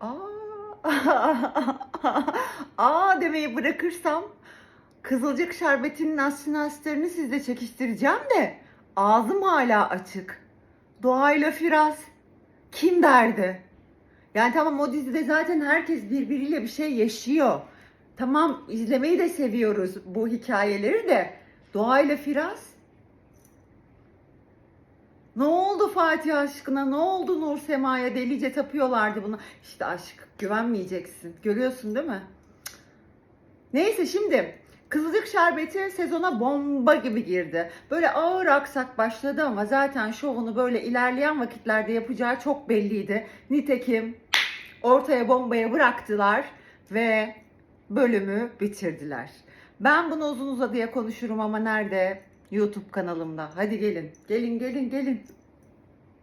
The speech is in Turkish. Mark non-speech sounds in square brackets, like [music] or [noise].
[laughs] Aa demeyi bırakırsam Kızılcık şerbetinin asinasterini sizle çekiştireceğim de ağzım hala açık. Doğayla Firaz kim derdi? Yani tamam o dizide zaten herkes birbiriyle bir şey yaşıyor. Tamam izlemeyi de seviyoruz bu hikayeleri de. Doğayla Firaz ne oldu Fatih aşkına? Ne oldu Nur Sema'ya? Delice tapıyorlardı bunu. İşte aşk güvenmeyeceksin. Görüyorsun değil mi? Neyse şimdi Kızılcık Şerbeti sezona bomba gibi girdi. Böyle ağır aksak başladı ama zaten şovunu böyle ilerleyen vakitlerde yapacağı çok belliydi. Nitekim ortaya bombayı bıraktılar ve bölümü bitirdiler. Ben bunu uzun uzadıya konuşurum ama nerede? YouTube kanalımda. Hadi gelin. Gelin gelin gelin.